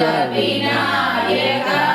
Ganesha Jai